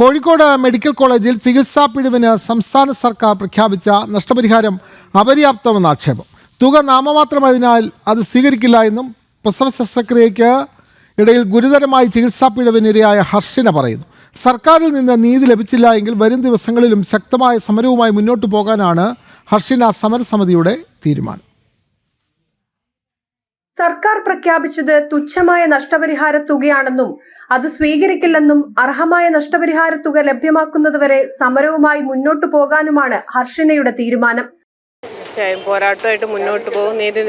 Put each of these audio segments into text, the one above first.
Kozhikode medical കോളേജിൽ ചികിത്സാ പിഴവിന് സംസ്ഥാന സർക്കാർ പ്രഖ്യാപിച്ച നഷ്ടപരിഹാരം അപര്യാപ്തമെന്ന ആക്ഷേപം. തുക നാമമാത്രമായതിനാൽ അത് സ്വീകരിക്കില്ല എന്നും പ്രസവ ശസ്ത്രക്രിയയ്ക്ക് ഇടയിൽ ഗുരുതരമായി ചികിത്സാ പിഴവിനിരയായ ഹർഷിന പറയുന്നു. സർക്കാരിൽ നിന്ന് നീതി ലഭിച്ചില്ല എങ്കിൽ വരും ദിവസങ്ങളിലും ശക്തമായ സമരവുമായി മുന്നോട്ടു പോകാനാണ് ഹർഷിന സമരസമിതിയുടെ തീരുമാനം. സർക്കാർ പ്രഖ്യാപിച്ചത് തുച്ഛമായ നഷ്ടപരിഹാര തുകയാണെന്നും അത് സ്വീകരിക്കില്ലെന്നും അർഹമായ നഷ്ടപരിഹാര തുക ലഭ്യമാക്കുന്നതുവരെ സമരവുമായി മുന്നോട്ടു പോകാനുമാണ് ഹർഷിനയുടെ തീരുമാനം. തീർച്ചയായും പോരാട്ടമായിട്ട് മുന്നോട്ട് പോകും. നീതി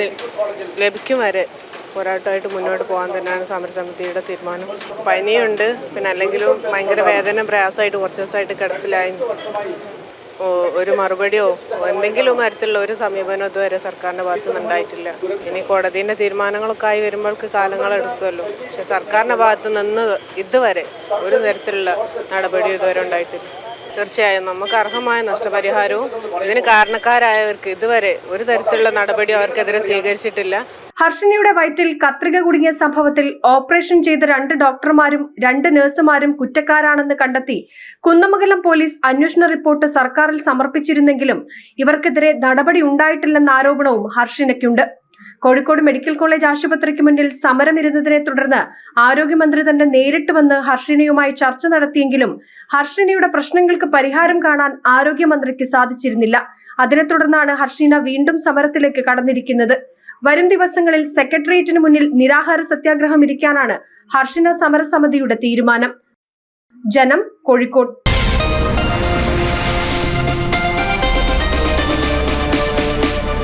ലഭിക്കും വരെ പോരാട്ടമായിട്ട് മുന്നോട്ട് പോകാൻ തന്നെയാണ് സമരസമിതിയുടെ തീരുമാനം. പനിയുണ്ട് പിന്നെ അല്ലെങ്കിലും ഭയങ്കര വേദന പ്രയാസമായിട്ട് കുറച്ച് ദിവസമായിട്ട് കിടപ്പിലായി. ഒരു മറുപടിയോ? എന്തെങ്കിലും തരത്തിലുള്ള ഒരു സമീപനം ഇതുവരെ സർക്കാരിന്റെ ഭാഗത്തു നിന്ന് ഉണ്ടായിട്ടില്ല. ഇനി കോടതിന്റെ തീരുമാനങ്ങളൊക്കെ ആയി വരുമ്പോൾക്ക് കാലങ്ങൾ എടുക്കുമല്ലോ. പക്ഷെ സർക്കാരിന്റെ ഭാഗത്തു നിന്ന് ഇതുവരെ ഒരു തരത്തിലുള്ള നടപടി ഇതുവരെ ഉണ്ടായിട്ടില്ല. തീർച്ചയായും നമുക്ക് അർഹമായ നഷ്ടപരിഹാരവും ഇതിന് കാരണക്കാരായവർക്ക് ഇതുവരെ ഒരു തരത്തിലുള്ള നടപടി അവർക്കെതിരെ സ്വീകരിച്ചിട്ടില്ല. ഹർഷിനയുടെ വയറ്റിൽ കത്രിക കുടുങ്ങിയ സംഭവത്തിൽ ഓപ്പറേഷൻ ചെയ്ത രണ്ട് ഡോക്ടർമാരും രണ്ട് നഴ്സുമാരും കുറ്റക്കാരാണെന്ന് കണ്ടെത്തി കുന്നമംഗലം പോലീസ് അന്വേഷണ റിപ്പോർട്ട് സർക്കാരിൽ സമർപ്പിച്ചിരുന്നെങ്കിലും ഇവർക്കെതിരെ നടപടി ഉണ്ടായിട്ടില്ലെന്ന ആരോപണവും ഹർഷിനയ്ക്കുണ്ട് കോഴിക്കോട് മെഡിക്കൽ കോളേജ് ആശുപത്രിക്ക് മുന്നിൽ സമരമിരുന്നതിനെ തുടർന്ന് ആരോഗ്യമന്ത്രി തന്നെ നേരിട്ട് വന്ന് ഹർഷിനയുമായി ചർച്ച നടത്തിയെങ്കിലും ഹർഷിനയുടെ പ്രശ്നങ്ങൾക്ക് പരിഹാരം കാണാൻ ആരോഗ്യമന്ത്രിക്ക് സാധിച്ചിരുന്നില്ല. അതിനെ തുടർന്നാണ് ഹർഷിന വീണ്ടും സമരത്തിലേക്ക് കടന്നിരിക്കുന്നത്. വരും ദിവസങ്ങളിൽ സെക്രട്ടേറിയറ്റിന് മുന്നിൽ നിരാഹാര സത്യാഗ്രഹം ഇരിക്കാനാണ് ഹർഷിന സമരസമിതിയുടെ തീരുമാനം. ജനം കോഴിക്കോട്